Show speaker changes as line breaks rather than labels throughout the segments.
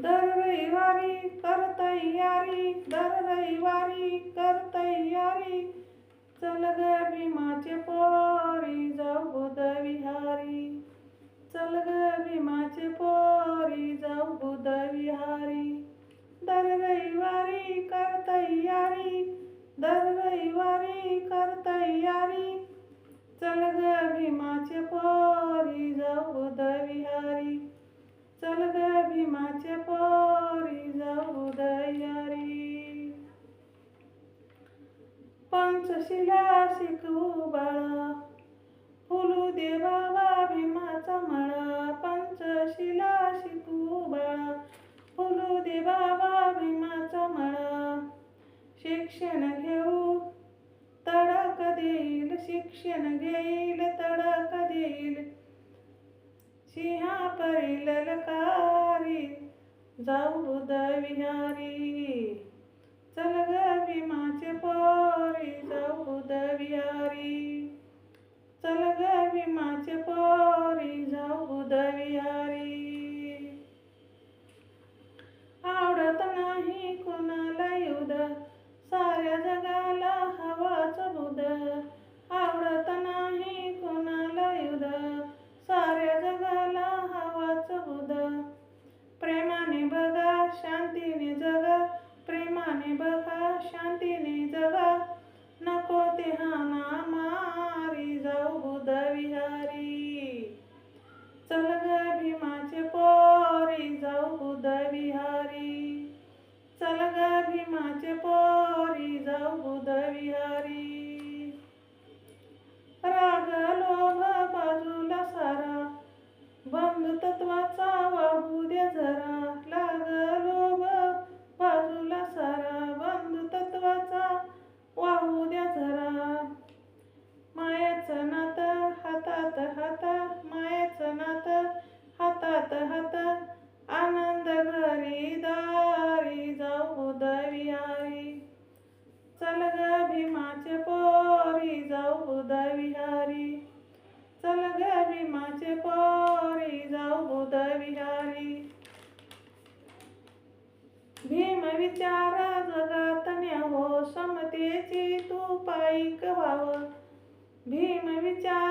दर रविवारी कर तयारी दर रविवारी कर तयारी. चल ग भीमाचे पोरी जाऊ बुध विहारी. चल ग भीमाचे पोरी जाऊ बुध विहारी. दर रविवारी कर तयारी दर रविवारी कर तयारी. चल ग भीमा पंचशिला शिकवू बाळा फुलू दे बाबा भीमाचा मळा पंचशिला शिकवू बाळा फुलू दे बाबा भीमाचा मळा. शिक्षण घेऊ तडक देईल. शिक्षण घेईल तडक देईल. सिंहा परी जाऊ बुध विहारी चल ग भीमाचे पोरी जाऊ बुध विहारी. चल ग भीमाचे पोरी जाऊ बुध विहारी. आवडत नाही कोणाला युध साऱ्या जगाला हवाच बुध. शांतीने जगा. नको ते हाना मारी जाऊ बुध विहारी चल ग भीमाचे पोरी जाऊ बुध विहारी चल ग भीमाचे पोरी जाऊ बुध हात हात आनंद घरी दारी जाऊ विहारी चल ग भीमाचे पोरी जाऊ विहारी चल ग भीमाचे पोरी जाऊ विहारी भीम विचार जगात न्यावो समतेची तू पायी व्हाव भीम विचार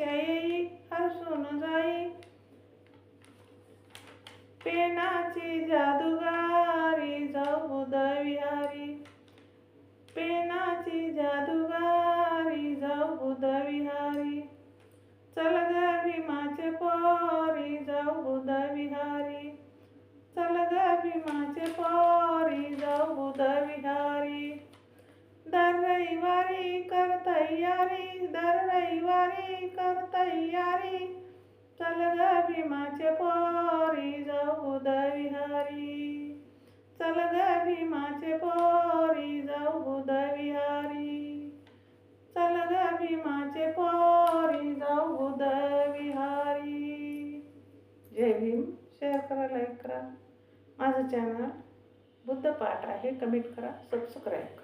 शयी हसून हरसून जाई। पेनाची जादूगारी जाऊ विहारी। पेनाची जादूगारी जाऊ विहारी। चल ग भीमाचे पोरी जाऊ विहारी। चल ग भीमाचे पोरी जाऊ विहारी। दर रविवारी कर तयारी दर रविवारी कर तयारी. चल ग भीमाचे पोरी जाऊ विहारी. चल ग भीमाचे पोरी जाऊ विहारी. चल ग भीमाचे पोरी जाऊ विहारी. जय भीम. शेअर करा लाईक करा. माझं चॅनल बुद्ध पाठ आहे कमेंट करा सबस्क्राईब करा.